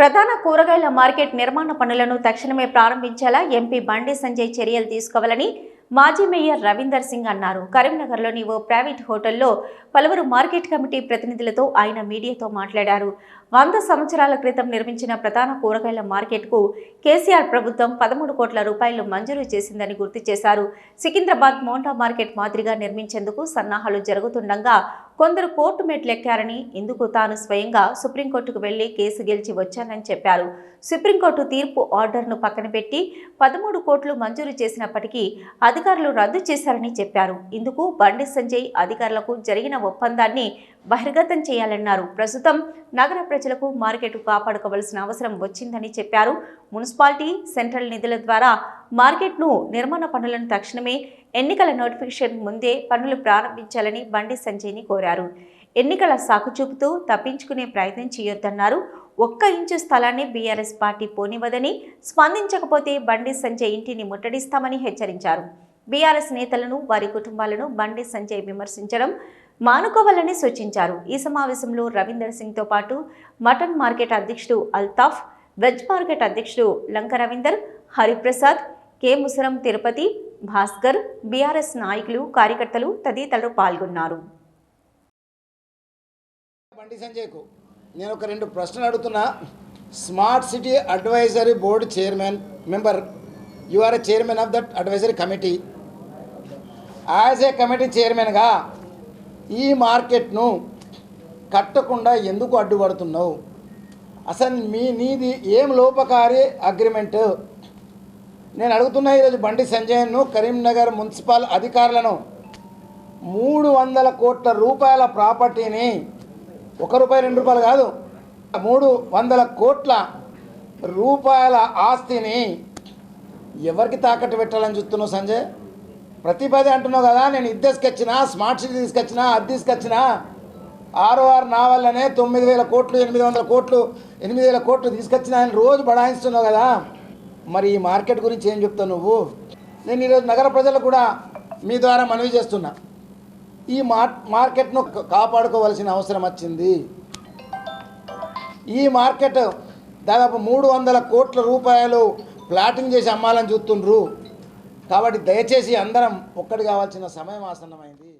ప్రధాన కూరగాయల మార్కెట్ నిర్మాణ పనులను తక్షణమే ప్రారంభించేలా ఎంపీ బండి సంజయ్ చర్యలు తీసుకోవాలని మాజీ మేయర్ రవీందర్ సింగ్ అన్నారు. కరీంనగర్లోని ఓ ప్రైవేట్ హోటల్లో పలువురు మార్కెట్ కమిటీ ప్రతినిధులతో ఆయన మీడియాతో మాట్లాడారు. వంద సంవత్సరాల క్రితం నిర్మించిన ప్రధాన కూరగాయల మార్కెట్కు కేసీఆర్ ప్రభుత్వం పదమూడు కోట్ల రూపాయలు మంజూరు చేసిందని గుర్తు చేశారు. సికింద్రాబాద్ మోండా మార్కెట్ మాదిరిగా నిర్మించేందుకు సన్నాహాలు జరుగుతుండగా కొందరు కోర్టు మెట్లెక్కారని ఇందుకు తాను స్వయంగా సుప్రీంకోర్టుకు వెళ్ళి కేసు గెలిచి వచ్చానని చెప్పారు. సుప్రీంకోర్టు తీర్పు ఆర్డర్ను పక్కన పెట్టి పదమూడు కోట్లు మంజూరు చేసినప్పటికీ అధికారులు రద్దు చేశారని చెప్పారు. ఇందుకు బండి సంజయ్ అధికారులకు జరిగిన ఒప్పందాన్ని బహిర్గతం చేయాలన్నారు. ప్రస్తుతం నగర ప్రజలకు మార్కెట్ కాపాడుకోవలసిన అవసరం వచ్చిందని చెప్పారు. మున్సిపాలిటీ సెంట్రల్ నిధుల ద్వారా మార్కెట్ను నిర్మాణ పనులను తక్షణమే ఎన్నికల నోటిఫికేషన్ ముందే పనులు ప్రారంభించాలని బండి సంజయ్ని కోరారు. ఎన్నికల సాకు చూపుతూ తప్పించుకునే ప్రయత్నం చేయొద్దన్నారు. ఒక్క ఇంచు స్థలాన్ని బీఆర్ఎస్ పార్టీ పోనివ్వదని స్పందించకపోతే బండి సంజయ్ ఇంటిని ముట్టడిస్తామని హెచ్చరించారు. బీఆర్ఎస్ నేతలను వారి కుటుంబాలను బండి సంజయ్ విమర్శించడం మానుకోవాలని సూచించారు. ఈ సమావేశంలో రవీందర్ సింగ్తో పాటు మటన్ మార్కెట్ అధ్యక్షుడు అల్తాఫ్ వెజ్ మార్కెట్ అధ్యక్షుడు లంక రవీందర్ హరిప్రసాద్ కె. ముసరం తిరుపతి భాస్కర్ బీఆర్ఎస్ నాయకులు కార్యకర్తలు తదితరులు పాల్గొన్నారు. బండి సంజయ్కు నేను ఒక రెండు ప్రశ్నలు అడుగుతున్నా. Smart city advisory board chairman member you are a chairman of that advisory committee. As a committee చైర్మన్గా ఈ మార్కెట్ను కట్టకుండా ఎందుకు అడ్డుపడుతున్నావు? అసలు మీ నీది ఏం లోపకారి అగ్రిమెంట్? నేను అడుగుతున్నా ఈరోజు బండి సంజయ్ను కరీంనగర్ మున్సిపల్ అధికారులను. మూడు వందల కోట్ల రూపాయల ప్రాపర్టీని ఒక రూపాయి రెండు రూపాయలు కాదు మూడు వందల కోట్ల రూపాయల ఆస్తిని ఎవరికి తాకట్టు పెట్టాలని చూస్తున్నావు సంజయ్? ప్రతి పది అంటున్నావు కదా నేను ఇది తీసుకొచ్చినా స్మార్ట్ సిటీ తీసుకొచ్చినా అది తీసుకొచ్చినా ఆరు ఆరు నా వల్లనే తొమ్మిది వేల కోట్లు ఎనిమిది వందల కోట్లు ఎనిమిది వేల కోట్లు తీసుకొచ్చినా అని రోజు బడాయిస్తున్నావు కదా. మరి ఈ మార్కెట్ గురించి ఏం చెప్తావు నువ్వు? నేను ఈరోజు నగర ప్రజలకు కూడా మీ ద్వారా మనవి చేస్తున్నా. ఈ మార్ మార్కెట్ను కాపాడుకోవాల్సిన అవసరం వచ్చింది. ఈ మార్కెట్ దాదాపు మూడు వందల కోట్ల రూపాయలు ప్లాటింగ్ చేసి అమ్మాలని చూస్తుండ్రు. కాబట్టి దయచేసి అందరం ఒక్కటి కావాల్సిన సమయం ఆసన్నమైంది.